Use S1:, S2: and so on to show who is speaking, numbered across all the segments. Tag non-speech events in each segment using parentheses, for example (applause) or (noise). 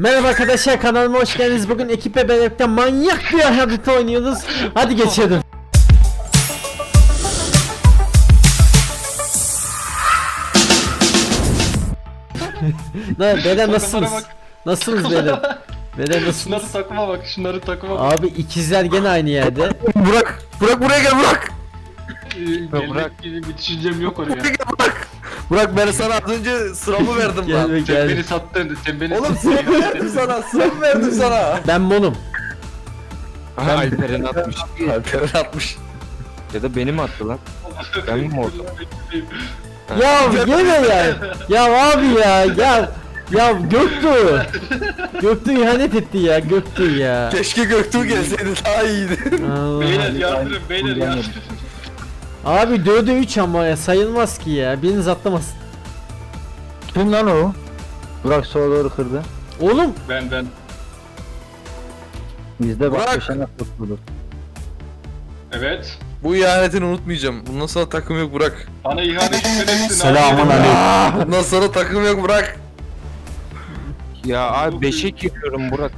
S1: Merhaba arkadaşlar kanalıma hoş geldiniz. Bugün ekiple birlikte manyak bir harita oynuyoruz. Hadi geçelim. (laughs) ne, beyler nasılsınız? Nasılsınız beyler? Beyler
S2: Şunları
S1: nasılsınız?
S2: takıma bak, şunları takıma bak.
S1: Abi ikizler gene aynı yerde.
S3: Burak, Burak buraya gel Burak.
S2: Ee, Gelmek gibi bir düşüncem yok oraya.
S3: Burak. Ben sana az önce sıramı (laughs) verdim lan.
S1: be
S2: Sen beni
S1: gel.
S2: sattın, sen beni
S3: Oğlum sıramı verdim sana, sıramı verdim sana.
S1: Ben monum.
S4: Alperen atmış. (laughs)
S3: Alperen atmış.
S4: Ya da beni mi attı lan? Ben mi oldum? (laughs)
S1: Ya gene ya. Ya abi ya. Ya ya Göktuğ. Göktuğ ihanet etti ya. Göktuğ ya.
S3: Keşke Göktuğ gelseydi daha iyiydi.
S1: Allah.
S2: Beyler yardırın, beyler yardırın.
S1: Abi 4'e 3 ama ya sayılmaz ki ya. Biriniz atlamaz.
S5: Kim lan o? Burak sola doğru kırdı.
S1: Oğlum
S2: Ben ben.
S5: Bizde bak
S3: Burak!
S5: köşene kurtulur.
S2: Evet.
S3: Bu ihanetini unutmayacağım. Bundan sonra takım yok Burak.
S2: Bana ihanet ettin.
S5: Selamun aleyküm.
S3: Bundan sonra takım yok Burak.
S4: Ya abi beşe giriyorum Burak.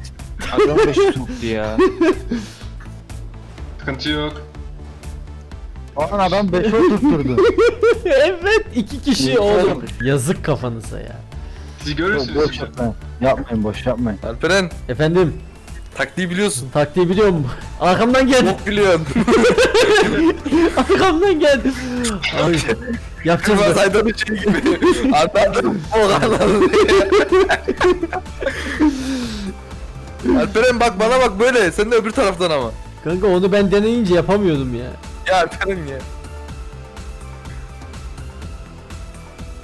S4: Adam beşe soktu ya.
S2: Sıkıntı yok.
S5: Lan adam 5 oturtturdu. (laughs)
S1: evet iki kişi oğlum. Yazık kafanıza ya.
S2: Siz görürsünüz
S5: boş
S2: şimdi.
S5: yapmayın. Yapmayın boş yapmayın.
S3: Alperen,
S1: Efendim
S3: taktiği biliyorsun.
S1: taktiği biliyor musun? (laughs) Arkamdan gel.
S3: Bok biliyorsun. (laughs)
S1: Arkamdan gel. Abi, yapacağız.
S3: Kırmaz
S1: bak.
S3: Aydan'ın şey gibi. Anladım. O kadar. Alperen bak bana bak böyle. Sen de öbür taraftan ama.
S1: Kanka onu ben deneyince yapamıyordum ya.
S3: Ya Alperen ya.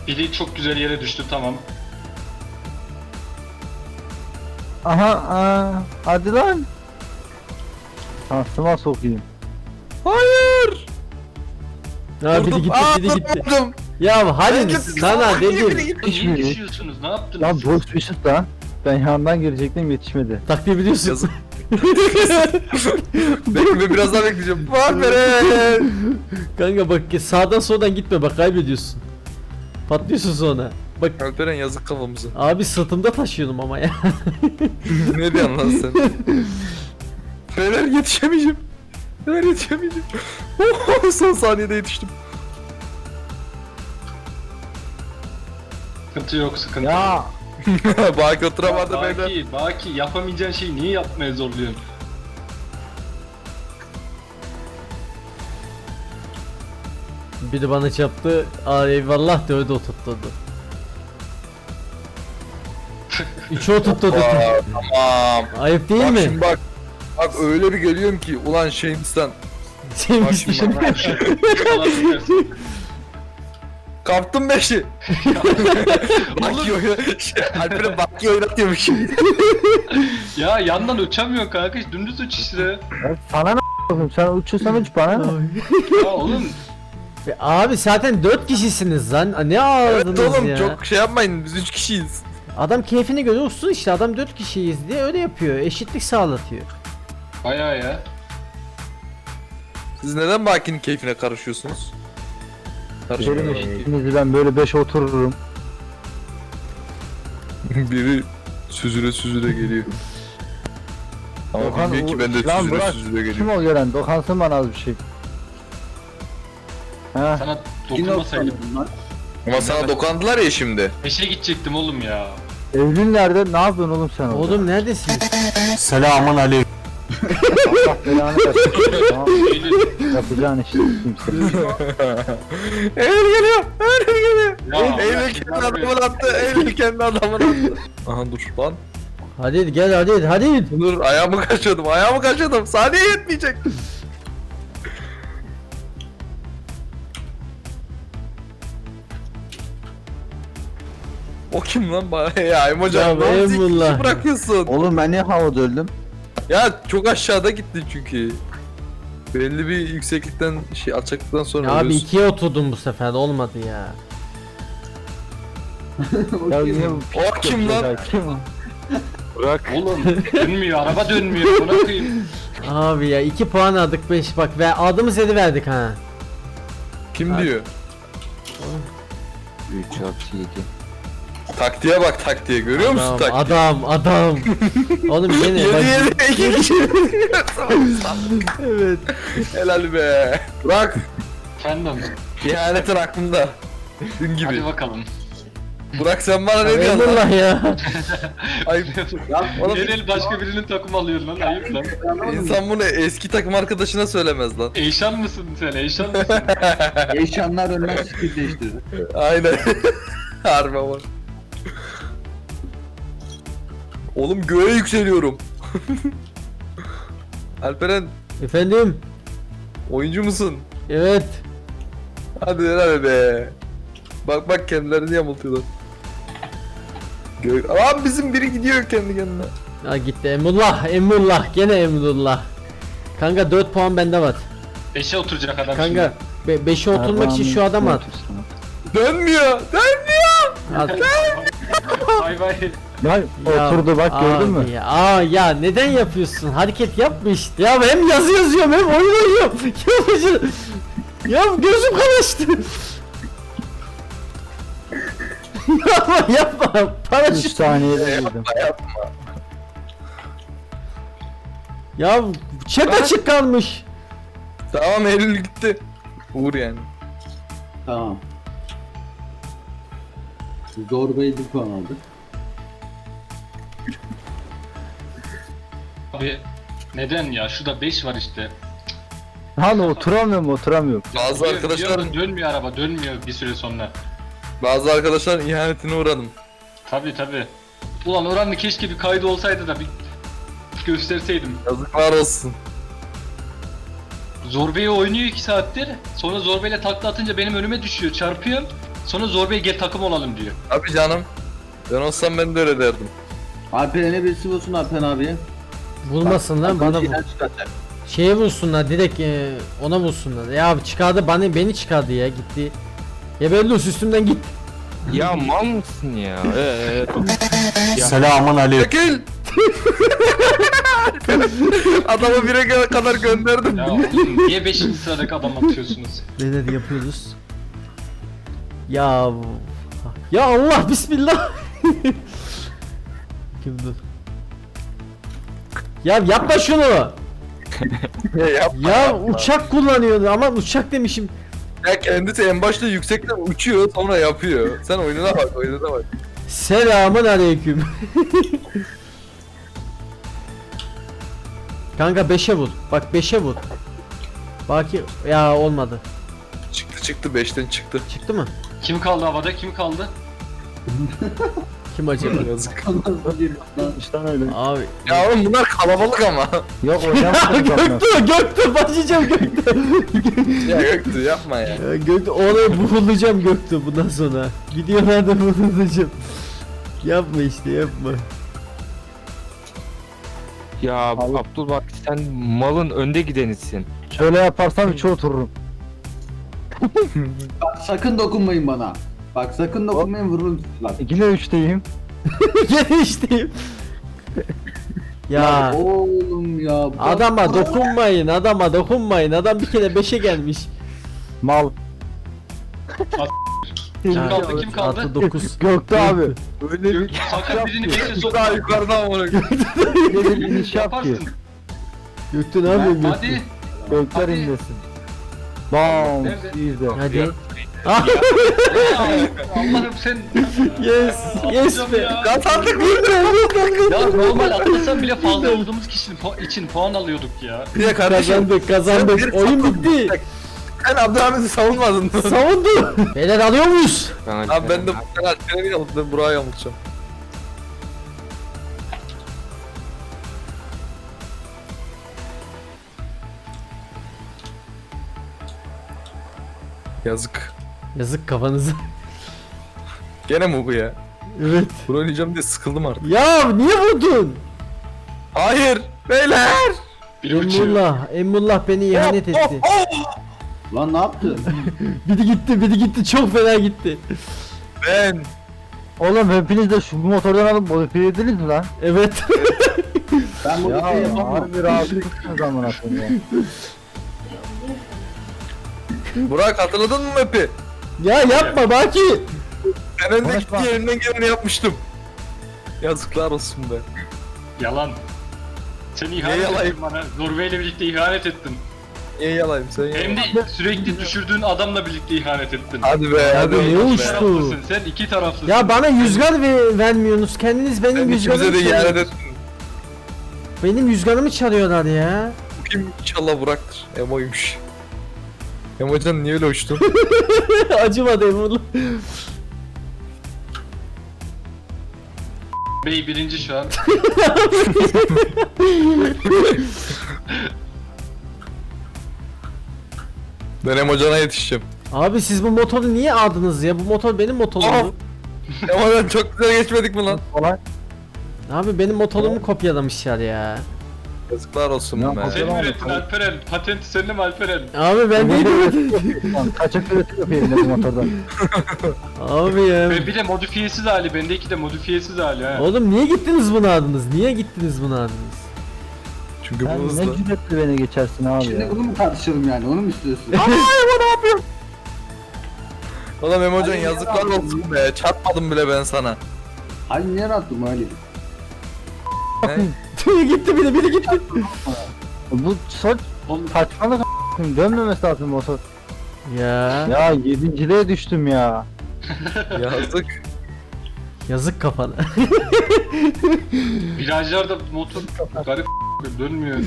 S2: Biri çok güzel yere düştü tamam.
S5: Aha aa, hadi lan. Şansıma sokayım.
S3: Hayır.
S1: Ha biri gitti biri gitti.
S3: durdum.
S1: Ya hadi
S3: Hareket-
S1: sana
S3: biri
S1: dedim.
S5: Hiç
S2: Niye
S5: mi?
S2: düşüyorsunuz? Ne yaptınız?
S5: Lan boş bir şut lan. Ben yandan girecektim yetişmedi.
S1: Taktiği biliyorsun.
S3: Yazık. (laughs) Bekle biraz daha bekleyeceğim. Alperen.
S1: Kanka bak sağdan soldan gitme bak kaybediyorsun. Patlıyorsun sonra. Bak
S3: Alperen yazık kafamıza.
S1: abi sırtımda taşıyordum ama ya. (laughs)
S3: ne diyorsun lan sen? Beyler yetişemeyeceğim. Beyler yetişemeyeceğim. Oh, Son saniyede yetiştim.
S2: Sıkıntı yok, sıkıntı yok.
S5: Ya (laughs)
S3: Baki oturamadı beyler.
S2: Baki, Baki yapamayacağın şeyi niye yapmaya zorluyorsun?
S1: Biri bana çarptı. Aa eyvallah dövdü oturtturdu. Üçü oturtturdu.
S3: Aa, tamam.
S1: Ayıp değil
S3: bak
S1: mi?
S3: şimdi bak. Bak öyle bir geliyorum ki ulan Shames'ten. Bak şimdi bak. Kaptım beşi. (laughs) Baki oyna. Alperen Baki oynatıyormuş. (laughs)
S2: ya yandan uçamıyorsun kanka, dümdüz uç işte.
S5: ya sana ne a**ım sen uçuyorsan uç bana ne?
S2: Ya oğlum,
S1: E, Abi zaten 4 kişisiniz lan. Ne
S3: evet
S1: ağladınız
S3: oğlum
S1: ya?
S3: çok şey yapmayın biz üç kişiyiz.
S1: Adam keyfine göre uçsun işte. Adam 4 kişiyiz diye öyle yapıyor. Eşitlik sağlatıyor.
S2: bayağı ya.
S3: Siz neden Baki'nin keyfine karışıyorsunuz?
S5: Benim eşitliğinizi ben böyle 5 otururum. (laughs)
S3: Biri süzüle süzüle geliyor. Ama
S5: Dokan,
S3: bilmiyor ki ben de
S5: lan
S3: süzüle
S5: bırak,
S3: süzüle
S5: Kim
S3: geliyorum.
S5: o gelen? Dokansın bana az bir şey. Ha,
S2: Sana dokunmasaydım.
S3: Ama sana dokandılar ya şimdi.
S2: Peşe gidecektim oğlum ya.
S5: Evlin nerede? Ne yapıyorsun oğlum sen orada?
S1: Oğlum neredesiniz?
S5: Selamun aleyküm. Allah belanı versin. Tamam. Yapacağın işi kimse.
S3: Eylül geliyor. Eylül geliyor.
S2: Ya,
S3: Eylül kendi adamını attı. Eylül kendi adamını attı. Aha dur lan.
S1: Hadi gel hadi hadi.
S3: Dur ayağımı kaçırdım. Ayağımı kaçırdım. Saniye yetmeyecek. O kim lan bana ya Emocan?
S1: Ya
S3: Ya,
S1: Emrullah.
S3: bırakıyorsun.
S5: Oğlum ben niye havada öldüm?
S3: Ya çok aşağıda gitti çünkü. Belli bir yükseklikten şey alçaklıktan sonra
S1: Abi
S3: ölüyorsun.
S1: ikiye oturdum bu sefer de olmadı ya. (laughs)
S5: Ya bu
S3: O kim lan?
S5: Ya Kim o?
S4: Burak.
S2: Oğlum dönmüyor, araba dönmüyor. Buna koyayım.
S1: Abi ya 2 puan aldık 5 bak ve adımız yedi verdik ha.
S3: Kim diyor?
S4: 3 artı 7.
S3: Taktiğe bak taktiğe görüyor musun
S1: Adam,
S3: taktiği?
S1: adam, adam. (laughs) Oğlum gene
S3: Yedi
S1: bak.
S3: yedi iki kişi.
S1: Evet.
S3: Helal be. Bak
S2: Efendim.
S3: ihanetin aklımda. Dün gibi.
S2: Hadi bakalım.
S3: Burak sen bana ne diyorsun lan?
S1: Eyvallah ya. (laughs)
S3: Ayıp. Oğlum
S2: Genel başka birinin takım alıyor lan ayıp lan.
S3: insan bunu eski takım arkadaşına söylemez lan.
S2: Eyşan mısın sen Eyşan mısın? (laughs)
S6: Eşyanlar ölmez fikir değiştirir.
S3: Aynen. Harbi ama. (laughs) Oğlum göğe yükseliyorum. (laughs) Alperen
S1: Efendim.
S3: oyuncu musun?
S1: Evet.
S3: Hadi helal be. Bak bak kendilerini yamultuyorlar. Gö Aa bizim biri gidiyor kendi kendine.
S1: Ha gitti Emullah, Emullah. Gene Emullah. Kanka 4 puan bende var.
S2: Eşe oturacak adam
S1: Kanka 5'e oturmak için şu adamı at.
S3: Dönmüyor. Dönmüyor.
S1: At.
S2: şimdi. Bay bay.
S5: Lan
S1: Ya,
S5: oturdu bak gördün mü?
S1: Ya, aa ya neden yapıyorsun? Hareket yapma işte. Ya hem yazı yazıyorum hem oyun oynuyorum. (laughs) Yapıcı. Ya gözüm kamaştı. (laughs) yapma yapma.
S5: 3
S1: Paraşüt.
S5: saniyede girdim.
S1: Ya çek açık kalmış.
S3: Tamam Eylül gitti. Uğur yani.
S6: Tamam. Zorbayı bir puan aldık.
S2: Abi neden ya? Şurada 5 var işte.
S5: Lan oturamıyorum oturamıyorum.
S3: Bazı
S2: Biliyor-
S3: arkadaşlar
S2: biliyor, dönmüyor araba dönmüyor bir süre sonra.
S3: bazı arkadaşlar ihanetine uğradım.
S2: Tabi tabi. Ulan oranın keşke bir kaydı olsaydı da bir gösterseydim.
S3: Yazıklar olsun.
S2: Zorbe'yi oynuyor 2 saattir. Sonra Zorbe'yle takla atınca benim önüme düşüyor. Çarpıyorum. Sonra Zorbe'ye gel takım olalım diyor.
S3: Abi canım. Ben olsam ben de öyle derdim.
S6: Alperen'e birisi vursun Alperen abiye.
S1: Vurmasın lan bana vur. Şeye vursunlar direkt e, ona vursunlar. Ya abi çıkardı bana beni çıkardı ya gitti. Ya Bellus üstümden git.
S4: Ya mal mısın ya? Ee,
S5: Selamun aleyküm.
S3: Çekil. (laughs) Adamı bire kadar gönderdim.
S2: Ya oğlum niye 5. sıradaki adam atıyorsunuz?
S1: Neler yapıyoruz? Ya ya Allah bismillah. Kim dur? Ya yapma şunu.
S3: Ya, yapma,
S1: Ya
S3: yapma.
S1: uçak kullanıyordu ama uçak demişim.
S3: Ya kendisi en başta yüksekten uçuyor sonra yapıyor. Sen oyununa bak oyununa bak.
S1: Selamun aleyküm. Kanka 5'e vur. Bak 5'e vur. Baki ya olmadı.
S3: Çıktı çıktı 5'ten çıktı.
S1: Çıktı mı?
S2: Kim kaldı havada? Kim kaldı?
S1: Kim acaba? (laughs)
S3: Yazık.
S5: İşte öyle.
S1: Abi.
S3: Ya oğlum bunlar kalabalık ama.
S5: Yok zaten. (laughs)
S1: Göktuğ, Göktuğ, başlayacağım Göktuğ.
S3: ya Göktü yapma ya.
S1: Ya Göktuğ, oraya vurulacağım Göktuğ bundan sonra. Videolarda vurulacağım. Yapma işte yapma.
S4: ya Abdul bak sen malın önde gidenisin.
S5: Şöyle yaparsam 3'e otururum.
S6: Bak sakın dokunmayın bana. Bak sakın dokunmayın vururum sizi bak.
S5: Yine 3'teyim.
S1: Gene (laughs) işteyim. ya
S6: Oğlum ya. bak-
S1: adama dokunmayın adama dokunmayın adam bir kere 5'e gelmiş.
S5: Mal.
S2: Kim kaldı? Kim kaldı?
S1: Artı 9.
S5: Gökte abi.
S3: Öyle bir
S2: Sakın birini 5'e sok.
S3: daha yukarıdan amına koyayım. (laughs)
S5: Öyle bir iniş yap ki.
S2: Yaparsın.
S1: Göktuğ ne yapıyorsun?
S2: Hadi.
S5: Gökler
S2: Hadi.
S5: inlesin. Bam. İzle.
S1: Hadi. Ah, (laughs)
S2: Allah'ım sen
S1: yes, yes be.
S2: ya.
S3: Kazandık mı?
S2: Ya normal atlasan bile fazla olduğumuz kişinin pu- için puan alıyorduk ya.
S3: Ya kardeşim.
S1: Kazandık, kazandık.
S3: bir
S1: Oyun bitti.
S3: Sen Abdülhamid'i savunmadın.
S1: Savundu. (laughs) Beyler alıyor muyuz?
S3: Abi ben de bu kadar treni yamulttum. Ben Burak'ı Yazık.
S1: Yazık kafanıza. (laughs)
S3: Gene mi bu ya?
S1: evet.
S3: Bunu oynayacağım diye sıkıldım artık.
S1: Ya niye vurdun?
S3: Hayır! Beyler!
S2: Bir uçuyor.
S1: Emullah, Emullah beni ihanet
S3: Oh,
S1: etti.
S3: oh!
S6: Lan ne yaptın? (laughs)
S1: Biri gitti, biri gitti. Çok fena gitti.
S3: Ben!
S5: Oğlum hepiniz de şu motordan alıp modifiye ediniz mi lan?
S1: Evet.
S6: Ben bu (laughs)
S5: Ya
S6: yapamam.
S5: harbi rahatsızsınız amına koyayım ya.
S3: Burak hatırladın mı map'i?
S1: ya yapma Baki.
S3: Ben öndeki
S5: Konuşma.
S3: elimden geleni yapmıştım. Yazıklar olsun be.
S2: Yalan. Sen ihanet
S3: yalayım?
S2: ettin bana. Zorbe ile birlikte ihanet ettin.
S3: Niye yalayım sen ya?
S2: Hem de sürekli düşürdüğün adamla birlikte ihanet ettin.
S3: Hadi be hadi.
S1: Abi ne uçtu?
S2: taraflısın. Sen iki taraflısın.
S1: Ya bana yüzgar ve vermiyorsunuz. Kendiniz benim
S3: Sen ikimize
S1: yüzgarımı
S3: de ihanet
S1: çalıyorsunuz.
S3: ettin.
S1: Benim yüzgarımı çalıyorlar ya.
S3: Kim? İnşallah Burak'tır. Emo'ymuş. Emo'can niye öyle uçtun? (laughs)
S1: Acımadı Emre.
S2: Bey birinci şu an.
S3: ben Emo'cana yetişeceğim.
S1: Abi siz bu motoru niye aldınız ya? Bu motor benim motorum.
S3: Aa!
S1: bu.
S3: Emo'can çok güzel geçmedik mi lan?
S5: Olay.
S1: Abi benim motorumu kopyalamışlar ya.
S3: Yazıklar olsun
S5: Ne
S3: be.
S5: yapalım?
S2: Sen mi ürettin Alperen? Patenti senin mi Alperen?
S1: Abi ben değilim.
S5: Lan Kaçak üretim yapayım dedim motordan. (laughs)
S1: Abi ya.
S2: Ve bir de modifiyesiz hali. Bendeki de modifiyesiz hali ha.
S1: Oğlum niye gittiniz bunu aldınız? Niye gittiniz bunu aldınız?
S3: Çünkü bu
S5: Sen ne
S3: hızlı.
S5: cüretle beni geçersin abi
S6: Şimdi
S5: ya.
S6: bunu mu tartışalım yani? Onu mu istiyorsun? (laughs)
S3: Oğlum Emo'can
S6: Ay,
S3: yazıklar
S6: ya.
S3: olsun be. Çarpmadım bile ben sana.
S6: Hani niye attım Ali?
S3: Ne? (laughs)
S1: Biri gitti biri biri gitti.
S5: Bu saç
S2: Oğlum,
S5: saçmalık a**ayım. Dönmemesi lazım motor.
S1: Ya
S5: Ya yedinciliğe düştüm ya.
S3: Yazık.
S1: yazık kafana. (laughs)
S2: virajlarda motor garip dönmüyor.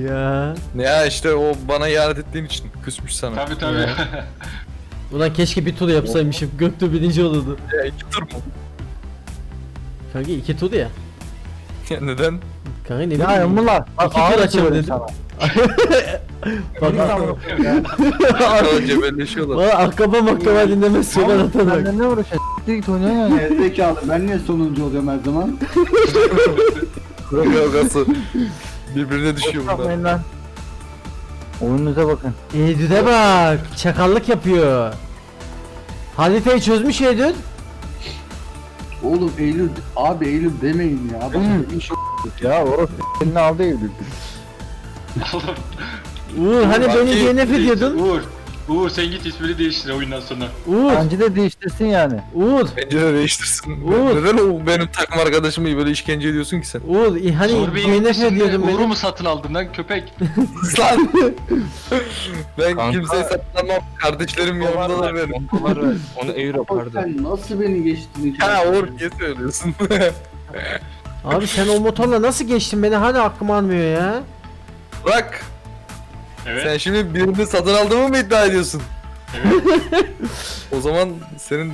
S1: ya.
S3: Ya işte o bana ihanet ettiğin için küsmüş sana.
S2: Tabi tabi.
S1: Ulan keşke bir tur yapsaymışım. Göktuğ birinci olurdu.
S3: Ya iki tur mu?
S1: Kanka iki tur ya.
S3: Ya (laughs) neden?
S1: Kanka ne
S5: Ya
S1: bileyim.
S5: Emrullah. Bak
S1: İki
S5: ağır
S1: açalım
S5: söyledim
S1: dedim.
S5: sana. (laughs)
S1: Bak
S3: Arkadaşlar cebelleşiyorlar.
S1: Bana akaba makaba dinlemez sorar
S5: Sen
S1: atarak.
S5: de ne uğraşıyorsun? Git oynuyorsun yani.
S6: Gerizekalı ben niye sonuncu oluyorum her zaman?
S3: Kavgası. Birbirine düşüyor bunlar.
S5: Yapmayın lan. Oyununuza bakın.
S1: Eydü'de bak. Çakallık yapıyor. Halife'yi çözmüş Eydü.
S6: Oğlum Eylül, abi Eylül demeyin ya. Bak,
S5: Hmm.
S6: iş yok.
S5: Ya orası elini aldı Eylül.
S1: Uğur hani beni DNF ediyordun.
S2: Uğur. Uğur sen git ismini değiştir oyundan sonra.
S1: Uğur.
S5: Bence de değiştirsin yani.
S1: Uğur.
S3: Bence de değiştirsin.
S1: Uğur.
S3: Neden o benim takım arkadaşımı böyle işkence ediyorsun ki sen?
S1: Uğur hani
S2: Zorbeyi
S1: DNF
S2: gitmişsin de
S1: ediyordun
S2: Uğur'u
S1: beni.
S2: mu satın aldın lan köpek? (laughs)
S3: Lan! ben
S4: Kanka.
S3: kimseye satmam. Kardeşlerim yanımdalar benim.
S4: Var var. Onu euro pardon.
S6: Sen nasıl beni geçtin?
S3: Ha? Uğur niye söylüyorsun?
S1: Abi sen o motorla nasıl geçtin beni hala aklım almıyor ya.
S3: Bırak.
S2: Evet.
S3: Sen şimdi birini satın aldığımı mı iddia ediyorsun? (laughs) o zaman senin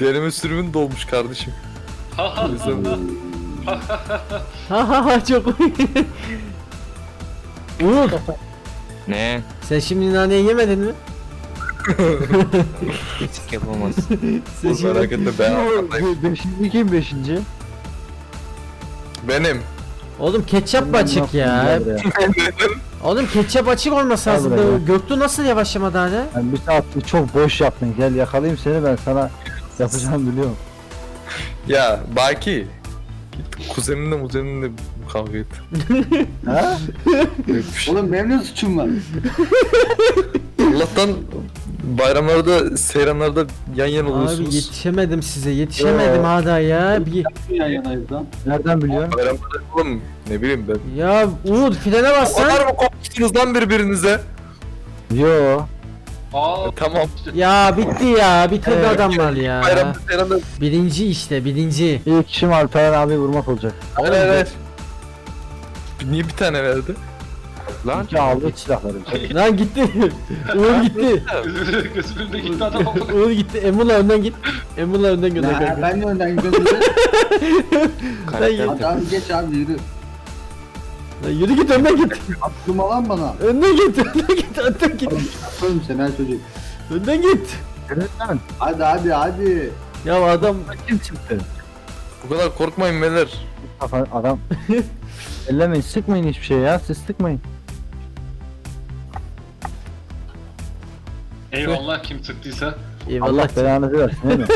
S3: deneme sürümün dolmuş kardeşim. O yüzden
S1: Ha ha ha çok Uğur
S4: Ne?
S1: sen şimdi naneyi yemedin mi?
S4: Eksik yapamaz.
S1: Sen
S3: Uğur
S1: şimdi...
S3: merak etme ben.
S5: Be- Beşinci kim beşinci?
S3: Benim.
S1: Oğlum ketçap açık ya. (laughs) Oğlum ketçap açık olması lazım.
S5: buraya.
S1: Göktuğ nasıl yavaşlamadı hala?
S5: Yani bir saattir çok boş yaptın. Gel yakalayayım seni ben sana yapacağım biliyorum.
S3: Ya Baki. Git kuzeninle muzeninle kavga et. (laughs)
S5: Ha?
S3: Bir şey.
S6: Oğlum benim ne suçum var?
S3: Allah'tan bayramlarda, seyranlarda yan yana
S1: Abi
S3: oluyorsunuz.
S1: yetişemedim size. Yetişemedim hala ya. Bir...
S6: Yan yanayız lan.
S5: Nereden biliyorsun?
S3: Bayramlarda oğlum ne bileyim ben.
S1: Ya Uğur frene
S3: O
S1: bassan.
S3: kadar mı kopmuşsunuz lan birbirinize?
S5: Yo.
S2: Aa
S3: E, tamam.
S1: Ya bitti ya. Bitirdi
S5: Evet,
S1: adamlar ya.
S3: Bayramda, seyranda.
S1: Birinci işte birinci.
S5: İlk işim Alperen abi vurmak olacak.
S3: Hayır hayır hayır. Niye bir tane verdi?
S4: Lan
S5: İki aldı silahları.
S1: Lan gitti. Uğur gitti. (laughs)
S2: gözümün önünde gitti adam.
S1: Uğur gitti. Emula önden git. Emula önden gönder
S6: Ya,
S1: kanka.
S6: ben de önden gidiyorum.
S1: Sen
S6: abi geç abi yürü.
S1: Lan yürü git önden git.
S6: Aklıma lan bana.
S1: Önden git. Önden git. Önden git.
S6: Yaparım seni her çocuk.
S1: Önden git.
S5: Nereden?
S6: Hadi hadi hadi.
S1: Ya adam
S5: Kim çıktı?
S3: Bu kadar korkmayın beyler.
S5: Adam. (laughs) Ellemeyin sıkmayın hiçbir şey ya siz sıkmayın.
S2: Eyvallah kim.
S1: Eyvallah.
S5: Allah belanızı versin değil mi?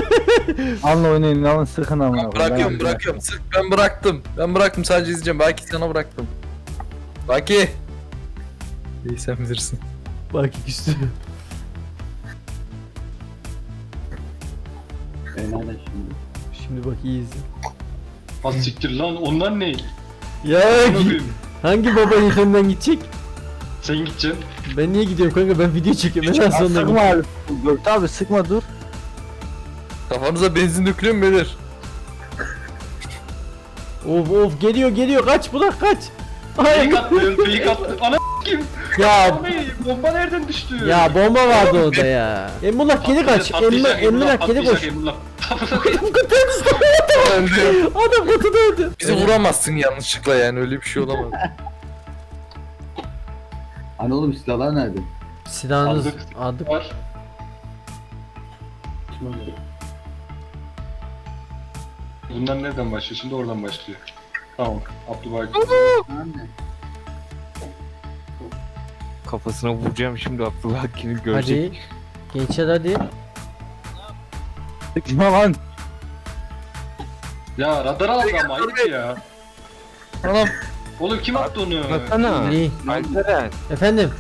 S5: (laughs) alın oynayın alın sıkın ama.
S3: Bırakıyorum bırakıyorum. Sık ben bıraktım. Ben bıraktım sadece izleyeceğim. Belki sana bıraktım. Baki. İyi sen bilirsin.
S1: Bak küstü.
S6: Da şimdi.
S1: Şimdi bak iyi izle.
S2: Az siktir lan onlar ne?
S1: Ya
S2: Amına
S1: gi-
S2: koyayım.
S1: hangi baba yetimden gidecek?
S2: Sen gideceksin.
S1: Ben niye gidiyorum kanka ben video çekiyorum en sonunda
S5: sıkma abi. Gökte abi sıkma dur.
S3: Kafanıza benzin dökülüyor mu beyler?
S1: Of of geliyor geliyor kaç bulak kaç. Ay,
S2: Fake attım, fake attım. Ana kim?
S1: ya
S2: bomba nereden düştü?
S1: ya bomba vardı orada ya. Emulak geri kaç. Emulak
S2: Patlayacak,
S1: Emulak geri koş. Adam kutuda öldü.
S3: Bizi vuramazsın yanlışlıkla yani öyle bir şey olamaz. (laughs)
S6: Hani oğlum silahlar nerede?
S1: Silahınız
S2: Aldık.
S1: aldık.
S2: Var. Bunlar nereden başlıyor? Şimdi oradan başlıyor. Tamam. Abdülbaki.
S6: Anne.
S4: Kafasına vuracağım şimdi Abdullah Hakkı'nı görecek.
S1: Hadi. Gençler hadi.
S5: Sıkma lan.
S2: Ya radar aldı ama ayıp ya.
S3: Anam
S2: Oğlum kim attı onu?
S4: Baksana.
S1: İyi.
S4: Alperen.
S1: Efendim.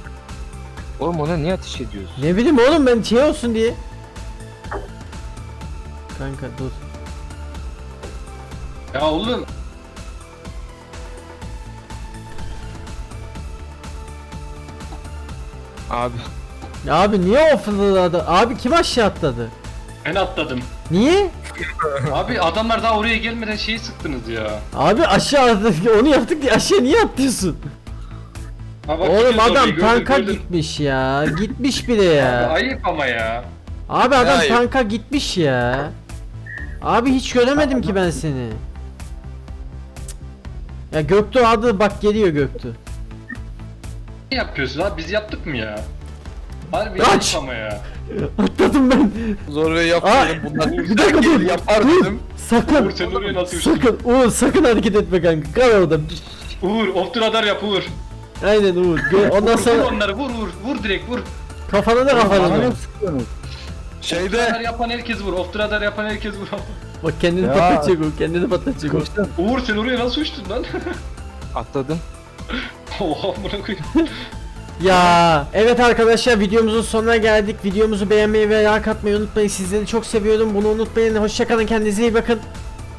S4: Oğlum ona niye ateş ediyorsun?
S1: Ne bileyim oğlum ben şey olsun diye. Kanka dur.
S2: Ya oğlum.
S4: Abi
S1: Ya abi niye o fırladı? Abi kim aşağı atladı?
S2: Ben atladım.
S1: Niye?
S2: Abi adamlar daha oraya gelmeden şeyi sıktınız ya.
S1: Abi aşağı onu yaptık diye aşağı niye atlıyorsun?
S2: Ha bak,
S1: Oğlum
S2: gidiyoruz
S1: adam
S2: oraya, gördün,
S1: tanka
S2: gördün.
S1: gitmiş ya. Gitmiş bile
S2: Abi,
S1: ya.
S2: ayıp ama ya.
S1: Abi adam
S3: Hayır.
S1: tanka gitmiş ya. Abi hiç göremedim ki ben seni. Ya Göktuğ adı bak geliyor Göktuğ.
S2: Ne yapıyorsun abi? Biz yaptık mı ya? Harbi
S1: Kaç!
S2: ayıp ama ya.
S1: Atladım ben.
S3: zor ve
S1: Aa,
S3: yapmayalım bunlar.
S1: bir dakika dur.
S3: Yapar dedim.
S1: Sakın.
S2: Uğur sen oraya nasıl uçtun?
S1: Sakın Uğur sakın hareket etme kanka. Kal orada.
S2: Uğur off radar yap Uğur.
S1: Aynen Uğur. Gö- Ondan
S2: Vur
S1: sonra
S2: onları vur vur. Vur direkt vur.
S1: kafana da kafana
S5: ne
S1: da.
S2: Off radar
S3: Şeyde
S2: yapan herkes vur. Off radar yapan herkes vur.
S1: Bak kendini
S5: Ya.
S1: patlatacak o. Kendini patlatacak o.
S5: Koştum.
S2: Uğur sen oraya nasıl uçtun lan?
S4: atladım. (laughs)
S2: Oha amına koyayım.
S1: Ya evet arkadaşlar videomuzun sonuna geldik. Videomuzu beğenmeyi ve like atmayı unutmayın. Sizleri çok seviyorum. Bunu unutmayın. Hoşçakalın. Kendinize iyi bakın.